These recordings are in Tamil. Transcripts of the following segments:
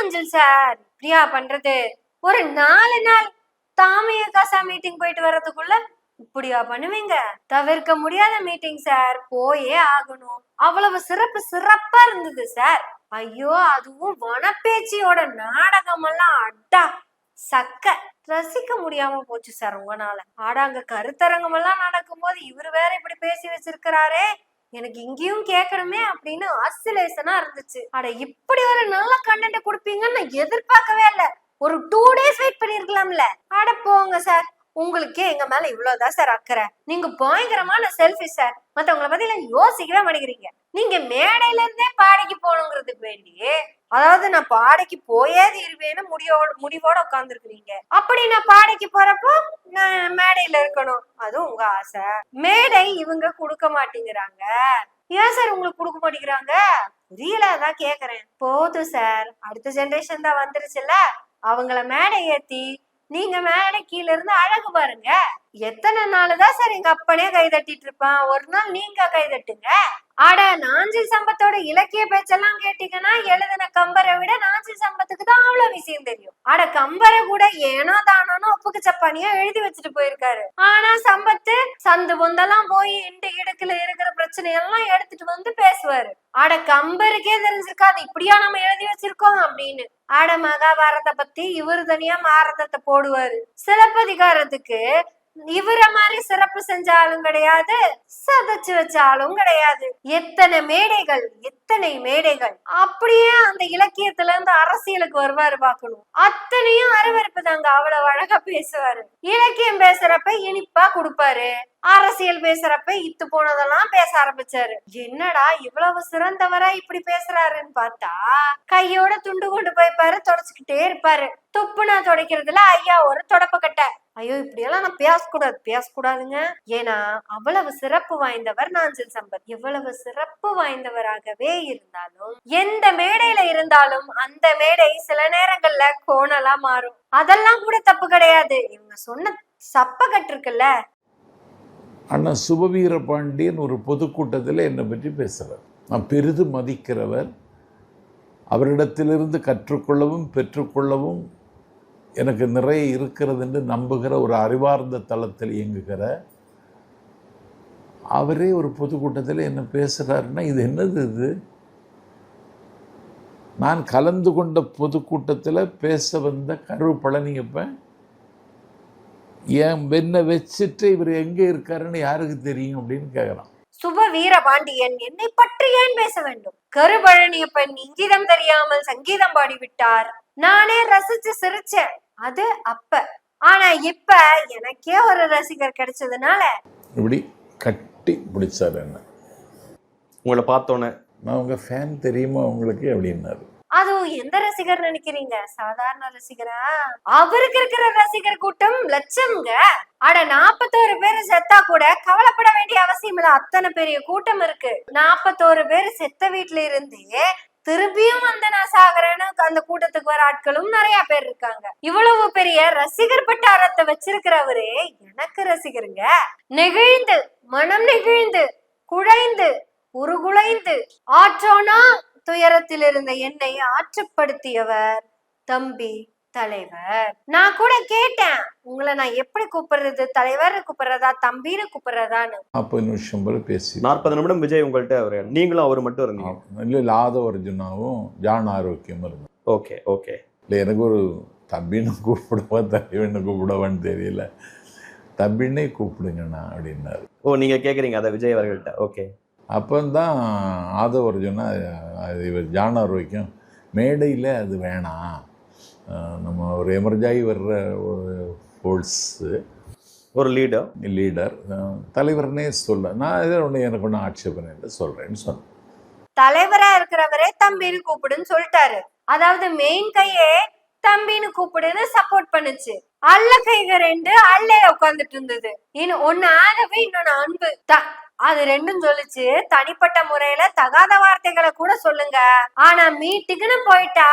அஞ்சல் சார். இப்படியா பண்றது? ஒரு நாலு நாள் தாமைய காசா மீட்டிங் போயிட்டு வர்றதுக்குள்ள இப்படியா பண்ணுவீங்க? தவிர்க்க முடியாத மீட்டிங் சார். போயே ஆகணும். அவ்வளவு சிறப்பு சிறப்பா இருந்தது சார். ஐயோ அதுவும் வனப்பேச்சியோட நாடகம் எல்லாம் அட்டா சக்க. ரசிக்க முடியாம போச்சு சார் உங்கனால. ஆடா அங்க கருத்தரங்கம் எல்லாம் நடக்கும்போது இவர் வேற இப்படி பேசி வச்சிருக்கிறாரே. எனக்கு இங்கேயும் கேட்கணுமே அப்படின்னு ஆசிலேஷனா இருந்துச்சு. அட இப்படி ஒரு நல்ல கண்டென்ட் கொடுப்பீங்கன்னு நான் எதிர்பார்க்கவே இல்ல. ஒரு டூ டேஸ் வெயிட் பண்ணிருக்கலாம்ல. அட போங்க சார் உங்களுக்கே எங்க மேல இவ்வளவுதான் சார் அக்கறை? நீங்க பயங்கரமான செல்ஃபி சார் மத்தவங்கள பத்தி எல்லாம் யோசிக்கவே மாட்டேங்கிறீங்க. நீங்க மேடையில இருந்தே பாடைக்கு போகணுங்கிறதுக்கு வேண்டி அதாவது நான் பாடைக்கு போயே தீருவேன்னு முடிவோட முடிவோட உட்காந்துருக்குறீங்க அப்படி நான் பாடைக்கு போறப்போ நான் மேடையில இருக்கணும். அதுவும் உங்க ஆசை. மேடை இவங்க கொடுக்க மாட்டேங்கிறாங்க. ஏன் சார் உங்களுக்கு கொடுக்க மாட்டேங்கிறாங்க? புரியல அதான் கேக்குறேன். போதும் சார் அடுத்த ஜெனரேஷன் தான் வந்துருச்சுல்ல. அவங்கள மேடை ஏத்தி நீங்க மேல கீழ இருந்து அழகு பாருங்க. எத்தனை நாள் தான் சார் எங்க அப்பனே கை தட்டிட்டு இருப்பான்? ஒரு நாள் நீங்க கை தட்டுங்க. அட நாஞ்சில் சம்பத்தோட இலக்கிய பேச்செல்லாம் கேட்டீங்கன்னா எழுதின கம்பரை விட நாஞ்சில் சம்பத்துக்கு தான் அவ்வளவு விஷயம் தெரியும். அட கம்பரை கூட ஏனோ தானோன்னு ஒப்புக்கு சப்பானியா எழுதி வச்சுட்டு போயிருக்காரு. ஆனா சம்பத்து சந்து பொந்தெல்லாம் போய் இண்டு இடுக்குல இருக்கிற பிரச்சனை எல்லாம் எடுத்துட்டு வந்து பேசுவாரு. அட கம்பருக்கே தெரிஞ்சிருக்காது இப்படியா நம்ம எழுதி வச்சிருக்கோம் அப்படின்னு. ஆட மகாபாரத பத்தி இவரு தனியா மாரதத்தை போடுவாரு. சிலப்பதிகாரத்துக்கு இவர மாதிரி சிறப்பு செஞ்சாலும் கிடையாது சதைச்சு வச்சாலும் கிடையாது. எத்தனை மேடைகள் எத்தனை மேடைகள். அப்படியே அந்த இலக்கியத்துல இருந்து அரசியலுக்கு வருவாரு பாக்கணும் அத்தனையும் அருவருப்பு தாங்க அவ்வளவு அழகா பேசுவாரு. இலக்கியம் பேசுறப்ப இனிப்பா கொடுப்பாரு. அரசியல் பேசுறப்ப இத்து போனதெல்லாம் பேச ஆரம்பிச்சாரு. என்னடா இவ்வளவு சிறந்தவரா இப்படி பேசுறாருன்னு பார்த்தா கையோட துண்டு கொண்டு போய்ப்பாரு தொடச்சுக்கிட்டே இருப்பாரு. துப்புனா துடைக்கிறதுல ஐயா ஒரு தொடப்பக்கட்டை. ஐயோ இப்படியெல்லாம் நான் பேசக்கூடாது பேசக்கூடாதுங்க. ஏன்னா அவ்வளவு சிறப்பு வாய்ந்தவர் நாஞ்சில் சம்பத். எவ்வளவு சிறப்பு வாய்ந்தவராகவே இருந்தாலும் எந்த மேடையில இருந்தாலும் அந்த மேடை சில நேரங்கள்ல கோணலா மாறும். அதெல்லாம் கூட தப்பு கிடையாது. இவங்க சொன்ன சப்பக்கட்டு இருக்குல்ல? அண்ணா சுபவீர பாண்டியன் ஒரு பொதுக்கூட்டத்தில் என்னை பற்றி பேசுகிறார் நான் பெரிதும் மதிக்கிறவர். அவரிடத்திலிருந்து கற்றுக்கொள்ளவும் பெற்றுக்கொள்ளவும் எனக்கு நிறைய இருக்கிறது என்று நம்புகிற ஒரு அறிவார்ந்த தளத்தில் இயங்குகிற அவரே ஒரு பொதுக்கூட்டத்தில் என்ன பேசுகிறாருன்னா இது என்னது இது? நான் கலந்து கொண்ட பொதுக்கூட்டத்தில் பேச வந்த கரு பழனியப்பன் என் வெண்ணை வச்சுட்டு இவர் எங்கே இருக்காருன்னு யாருக்கு தெரியும்? அப்படின்னு கேட்குறான் சுப வீரபாண்டியன் என்னை பற்றி ஏன் பேச வேண்டும்? கருபழனியப்பன் இங்கிதம் தெரியாமல் சங்கீதம் பாடிவிட்டார். நானே ரசிச்சு சிரிச்சேன். அது அப்ப. ஆனா இப்ப எனக்கே ஒரு ரசிகர் கிடைச்சதுனால. இப்படி கட்டி பிடிச்சார் என்ன? உங்களை பார்த்தோன்னே. நான் உங்கள் ஃபேன் தெரியுமா உங்களுக்கு? அப்படின்னாரு. அதுவும் எந்த ரசிகர் நினைக்கிறீங்க? சாதாரண ரசிகரா? அவருக்கு இருக்கிற ரசிகர் கூட்டம் லட்சம்ங்க. அட நாப்பத்தோரு பேர் செத்தா கூட கவலைப்பட வேண்டிய அவசியம் இல்ல அத்தனை பெரிய கூட்டம் இருக்கு. நாப்பத்தோரு பேர் செத்த வீட்டுல இருந்தே திரும்பியும் வந்து நான் சாகுறேன்னு அந்த கூட்டத்துக்கு வர ஆட்களும் நிறைய பேர் இருக்காங்க. இவ்வளவு பெரிய ரசிகர் பட்டாரத்தை வச்சிருக்கிறவரே எனக்கு ரசிகருங்க. நெகிழ்ந்து மனம் நெகிழ்ந்து குழைந்து உருகுலைந்து ஆற்றோனா துயரத்தில் இருந்த என்னை ஆற்றுப்படுத்தியவர் தம்பி தலைவர். நான் கூட கேட்டேன். உங்களை நான் எப்படி கூப்பிடுறது? தலைவர் கூப்பிடுறதா? தம்பின்னு கூப்பிடுறதான்னு. நாற்பது நிமிஷம் போல பேசி நாற்பது நிமிடம் விஜய் உங்கள்கிட்ட அவர் நீங்களும் அவர் மட்டும் இருந்தீங்க. இல்லை இல்லை ஆதவர்ஜுனாவும் ஜான் ஆரோக்கியமும் இருந்தேன் ஓகே ஓகே. இல்லை எனக்கு ஒரு தம்பின்னு கூப்பிடுவா தலைவன்னு கூப்பிடுவான்னு தெரியல. தம்பின்னே கூப்பிடுங்கண்ணா அப்படின்னாரு. ஓ நீங்க கேக்குறீங்க அதை விஜய் அவர்கள்ட்ட. ஓகே. அப்போ தான் ஆதவர்ஜுனா அது இவர் ஜான் ஆரோக்கியம். மேடையில் அது வேணாம். நம்ம ஒரு எமர்ஜாகி வர்ற ஒரு ஃபோர்ஸு ஒரு லீடர் லீடர் தலைவர்னே சொல்ல நான் இதை ஒன்று எனக்கு ஒன்றும் ஆட்சேபனை இல்லை சொல்கிறேன்னு சொன்னேன். தலைவரா இருக்கிறவரே தம்பின்னு கூப்பிடுன்னு சொல்லிட்டாரு. அதாவது மெயின் கையே தம்பின்னு கூப்பிடுன்னு சப்போர்ட் பண்ணுச்சு. அல்ல கைக ரெண்டு அல்லே உட்கார்ந்துட்டு இருந்தது. இன்னும் ஒன்னு ஆதவே இன்னொன்னு அன்பு. த- அது ரெண்டும் சொல்லுச்சு. தனிப்பட்ட முறையில தகாத வார்த்தைகளை கூட சொல்லுங்க. ஆனா மீட்டுக்குன்னு போயிட்டா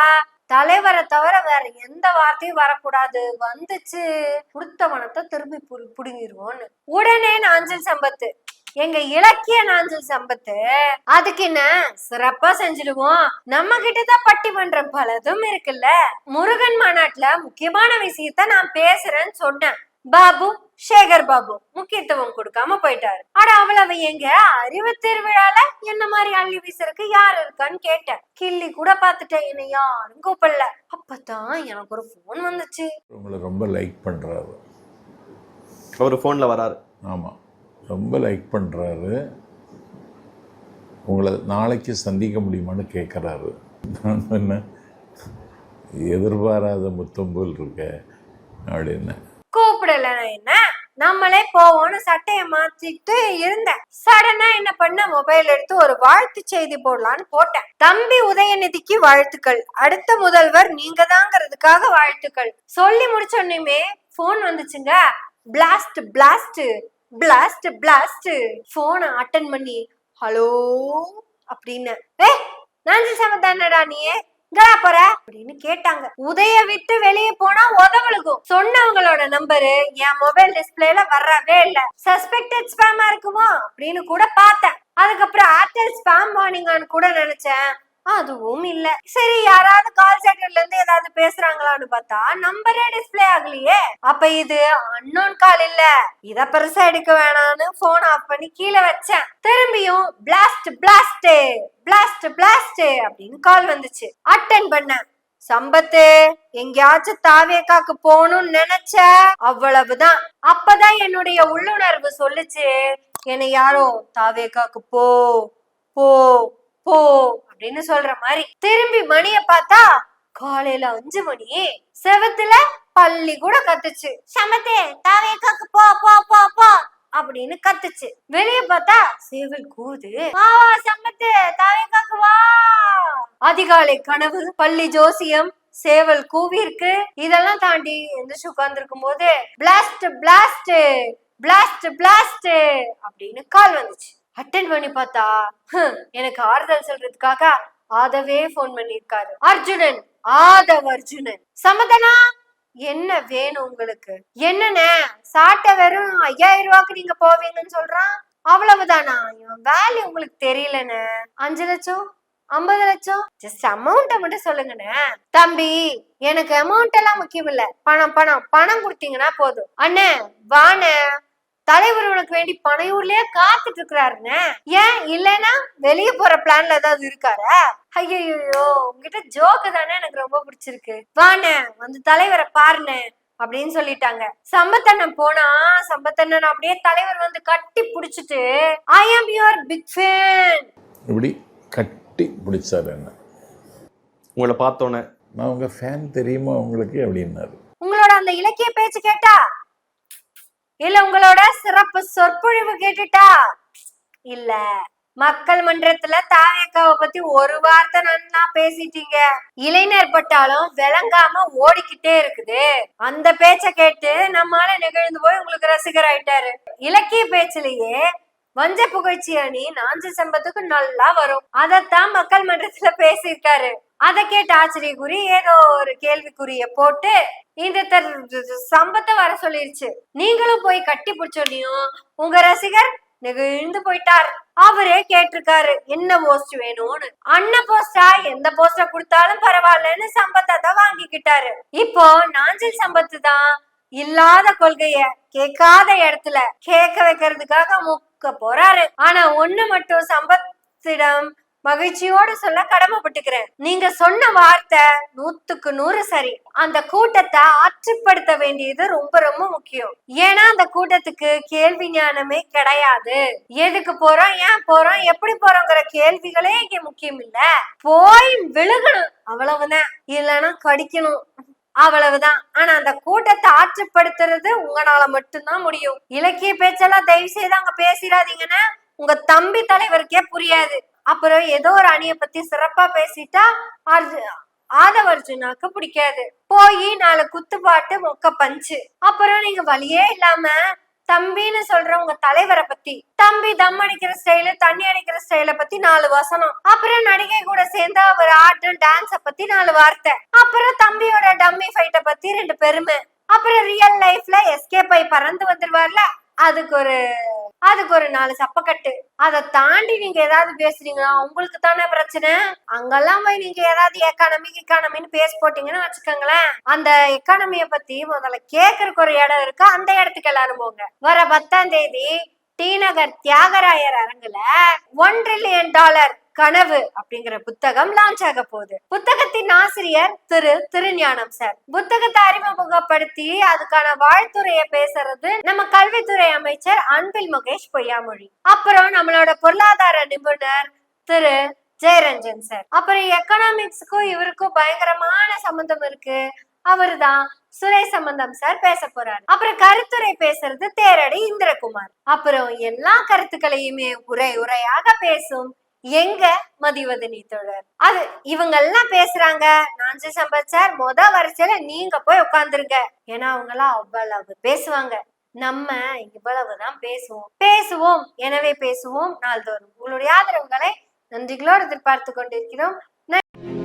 தலைவரை தவிர வேற எந்த வார்த்தையும் வரக்கூடாது. வந்துச்சு. கொடுத்த மனத்தை திரும்பி புடு- புடுங்கிருவோன்னு. உடனே நாஞ்சல் சம்பத்து. எங்க இலக்கிய நாஞ்சல் சம்பத்து அதுக்கு என்ன? சிறப்பா செஞ்சிடுவோம். நம்ம கிட்டதான் பட்டிமன்றம் பலதும் இருக்குல்ல. முருகன் மாநாட்டுல முக்கியமான விஷயத்த நான் பேசுறேன்னு சொன்னேன். பாபு சேகர் பாபு முக்கியத்துவம் கொடுக்காம போயிட்டாரு. அட அவ்வளவு எங்க? அறிவு திருவிழால என்ன மாதிரி அள்ளி வீசறதுக்கு யார் இருக்கான்னு கேட்டேன். கிள்ளி கூட பாத்துட்டேன் என்னை யாரும் கூப்பிடல. அப்பதான் எனக்கு ஒரு போன் வந்துச்சு. உங்களை ரொம்ப லைக் பண்ணுறாரு ஒரு ஃபோனில் வராரு. ஆமாம் ரொம்ப லைக் பண்ணுறாரு உங்களை நாளைக்கு சந்திக்க முடியுமான்னு கேட்குறாரு நான் என்ன? எதிர்பாராத முத்தம் போல் இருக்க. அப்படின்னு. போவோம்னு சட்டைய மாத்திட்டு இருந்தேன். சடனா என்ன பண்ண? மொபைல் எடுத்து ஒரு வாழ்த்து செய்தி போடலான்னு போட்டேன். தம்பி உதயநிதிக்கு வாழ்த்துக்கள். அடுத்த முதல்வர் நீங்க தாங்கிறதுக்காக வாழ்த்துக்கள். சொல்லி முடிச்சோன்னுமே போன் வந்துச்சுங்க. பிளாஸ்ட் பிளாஸ்ட் பிளாஸ்ட் பிளாஸ்ட் போனை அட்டன் பண்ணி ஹலோ அப்படின்னு. ஏ நன்றி சமத்தானடா நீயே. இங்கடா போற? அப்படின்னு கேட்டாங்க. உதய விட்டு வெளியே போனா உதவலுக்கும் சொன்னவங்களோட நம்பரு என் மொபைல் டிஸ்பிளேல வரவே இல்ல. சஸ்பெக்டட் ஸ்பேமா இருக்குமோ? அப்படின்னு கூட பார்த்தேன். அதுக்கப்புறம் ஏர்டெல் ஸ்பேம் வார்னிங்கான்னு கூட நினைச்சேன். அதுவும் இல்ல. சரி யாராவது கால் சென்டர்ல இருந்து ஏதாவது பேசுறாங்களான்னு பார்த்தா நம்பரே டிஸ்ப்ளே ஆகலையே. அப்ப இது அன்னோன் கால் இல்ல. இத பெருசா எடுக்க வேணாம்னு போன் ஆஃப் பண்ணி கீழே வச்சேன். திரும்பியும் பிளாஸ்ட் பிளாஸ்ட் பிளாஸ்ட் பிளாஸ்ட் அப்படின்னு கால் வந்துச்சு. அட்டன் பண்ணேன். சம்பத்து எங்கேயாச்சும் தாவேக்காக்கு போகணும்னு நினைச்ச அவ்வளவுதான். அப்பதான் என்னுடைய உள்ளுணர்வு சொல்லுச்சு. என்னை யாரோ தாவேக்காக்கு போ போ போ அப்படின்னு சொல்ற மாதிரி திரும்பி மணிய பார்த்தா காலையில அஞ்சு மணி செவத்துல பள்ளி கூட கத்துச்சு. சமத்தே தாவேக்காக்கு போ போ போ போ அப்படின்னு கத்துச்சு. வெளிய பார்த்தா சேவல் கூது வா வா சம்பத்து தாவேக்காக்கு வா அதிகாலை கனவு பள்ளி ஜோசியம் சேவல் கூவி இருக்கு இதெல்லாம் தாண்டி எந்திரிச்சு உட்கார்ந்து போது பிளாஸ்ட் பிளாஸ்ட் பிளாஸ்ட் பிளாஸ்ட் அப்படின்னு கால் வந்துச்சு. அட்டன் பண்ணி பார்த்தா எனக்கு ஆறுதல் சொல்றதுக்காக ஆதவே ஃபோன் பண்ணிருக்காரு அர்ஜுனன் ஆதவ் அர்ஜுனன். சமதனா என்ன வேணும் உங்களுக்கு? என்னண்ணே சாட்ட வெறும் ஐயாயிரம் ரூபாய்க்கு நீங்க போவீங்கன்னு சொல்றான்? அவ்வளவுதானா? இவன் வேல்யூ உங்களுக்கு தெரியலண்ணே. அஞ்சு லட்சம்? ஐம்பது லட்சம்? ஜஸ்ட் அமௌண்ட்டை மட்டும் சொல்லுங்கண்ணே. தம்பி எனக்கு அமௌண்ட் எல்லாம் முக்கியம் இல்ல. பணம் பணம் பணம் கொடுத்தீங்கன்னா போதும். அண்ணே வாண்ணே. தலைவர் உனக்கு வேண்டி பனையூர்லயே காத்துட்டு இருக்கிறாருண்ணே ஏன்? இல்லைன்னா வெளிய போற பிளான்ல ஏதாவது இருக்காரா? ஐயோ உங்ககிட்ட ஜோக்கு தானே எனக்கு ரொம்ப பிடிச்சிருக்கு. வாண்ணே வந்து தலைவரை பாருண்ணே அப்படின்னு சொல்லிட்டாங்க. சம்பத்தண்ணன் போனா சம்பத்தண்ணன் அப்படியே தலைவர் வந்து கட்டி புடிச்சிட்டு ஐ ஆம் யுவர் பிக் ஃபேன் இப்படி கட்டி பிடிச்சாரு என்ன? உங்களை பார்த்தோன்னே நான் உங்கள் ஃபேன் தெரியுமா உங்களுக்கு? அப்படின்னாரு. உங்களோட அந்த இலக்கிய பேச்சு கேட்டா இல்ல உங்களோட சிறப்பு சொற்பொழிவு கேட்டுட்டா? இல்ல. மக்கள் மன்றத்துல தாவேக்காவை பத்தி ஒரு வார்த்தை நன்னா பேசிட்டீங்க. இளைஞர் பட்டாலும் விளங்காம ஓடிக்கிட்டே இருக்குது. அந்த பேச்ச கேட்டு நம்மால நிகழ்ந்து போய் உங்களுக்கு ரசிகர் ஆயிட்டாரு. இலக்கிய பேச்சிலேயே வஞ்ச புகழ்ச்சி அணி நாஞ்சு செம்பத்துக்கு நல்லா வரும். அதத்தான் மக்கள் மன்றத்துல பேசியிருக்காரு. அதை கேட்டு ஆச்சரியக்குறி ஏதோ ஒரு கேள்விக்குறிய போட்டு இந்த தர்- சம்பத்தை வர சொல்லிருச்சு. நீங்களும் போய் கட்டி பிடிச்சோன்னையும் உங்க ரசிகர் நெகிழ்ந்து போயிட்டார். அவரே கேட்டிருக்காரு என்ன போஸ்ட் வேணும்னு. அண்ண போஸ்டா எந்த போஸ்ட கொடுத்தாலும் பரவாயில்லன்னு சம்பத்தை தான் வாங்கிக்கிட்டாரு. இப்போ நாஞ்சில் சம்பத்து தான் இல்லாத கொள்கைய கேட்காத இடத்துல கேட்க வைக்கிறதுக்காக முக்க போறாரு. ஆனா ஒண்ணு மட்டும் சம்பத்திடம் மகிழ்ச்சியோட சொல்ல கடமைப்பட்டுக்கிறேன். நீங்க சொன்ன வார்த்தை நூத்துக்கு நூறு சரி. அந்த கூட்டத்தை ஆற்றுப்படுத்த வேண்டியது ரொம்ப ரொம்ப முக்கியம். ஏன்னா அந்த கூட்டத்துக்கு கேள்வி ஞானமே கிடையாது. எதுக்கு போறோம் ஏன் போறோம் எப்படி போறோங்கிற கேள்விகளே இங்க முக்கியம் இல்ல. போய் விழுகணும் அவ்வளவுதான். இல்லைன்னா கடிக்கணும் அவ்வளவுதான். ஆனா அந்த கூட்டத்தை ஆற்றுப்படுத்துறது உங்களால மட்டும்தான் முடியும். இலக்கிய பேச்செல்லாம் தயவு செய்து அங்க பேசிடாதீங்கன்னா உங்க தம்பி தலைவருக்கே புரியாது. அப்புறம் ஏதோ ஒரு அணியை பத்தி சிறப்பா பேசிட்டா அர்ஜு ஆதவ அர்ஜுனாக்கு பிடிக்காது. போய் நாலு குத்துப்பாட்டு மொக்க பஞ்சு. அப்புறம் நீங்க வழியே இல்லாம தம்பின்னு சொல்ற உங்க தலைவரை பத்தி. தம்பி தம் அடிக்கிற ஸ்டைலு தண்ணி அடிக்கிற ஸ்டைல பத்தி நாலு வசனம். அப்புறம் நடிகை கூட சேர்ந்து அவர் ஆட்டம் டான்ஸ பத்தி நாலு வார்த்தை. அப்புறம் தம்பியோட டம்மி ஃபைட்ட பத்தி ரெண்டு பெருமை. அப்புறம் ரியல் லைஃப்ல எஸ்கேப் ஆகி பறந்து வந்துருவார்ல? அதுக்கு ஒரு அதுக்கு ஒரு நாலு சப்பக்கட்டு. அதை தாண்டி நீங்க ஏதாவது பேசுறீங்களா? உங்களுக்கு தானே பிரச்சனை. அங்கெல்லாம் போய் நீங்க ஏதாவது எக்கானமி எக்கானமின்னு பேச போட்டீங்கன்னு வச்சுக்கோங்களேன். அந்த எக்கானமிய பத்தி முதல்ல கேக்குறக்கு ஒரு இடம் இருக்கு. அந்த இடத்துக்கு எல்லாரும் போங்க. வர பத்தாம் தேதி டி நகர் தியாகராயர் அரங்குல ஒன் ட்ரில்லியன் டாலர் கனவு அப்படிங்கிற புத்தகம் லான்ச் ஆக போகுது. புத்தகத்தின் ஆசிரியர் திரு திருஞானம் சார் புத்தகத்தை அறிமுகப்படுத்தி அதுக்கான வாழ்த்துறைய பேசுறது நம்ம கல்வித்துறை அமைச்சர் அன்பில் முகேஷ் பொய்யாமொழி. அப்புறம் நம்மளோட பொருளாதார நிபுணர் திரு ஜெயரஞ்சன் சார் அப்புறம் எக்கனாமிக்ஸுக்கும் இவருக்கும் பயங்கரமான சம்பந்தம் இருக்கு. அவர்தான் சுரை சம்பந்தம் சார் பேச போறாரு. அப்புறம் கருத்துரை பேசுறது தேரடி இந்திரகுமார். அப்புறம் எல்லா கருத்துக்களையுமே உரை உரையாக பேசும் எங்க மதிவதனி தொடர்? அது இவங்க எல்லாம் பேசுறாங்க. நாஞ்சி சம்பாதிச்சார் மொத வரிசையில நீங்க போய் உட்காந்துருங்க ஏன்னா அவங்க எல்லாம் அவ்வளவு பேசுவாங்க. நம்ம இவ்வளவுதான் பேசுவோம். பேசுவோம். எனவே பேசுவோம் நாள்தோறும். உங்களுடைய ஆதரவுகளை நன்றிகளோடு எதிர்பார்த்து கொண்டிருக்கிறோம். நன்றி.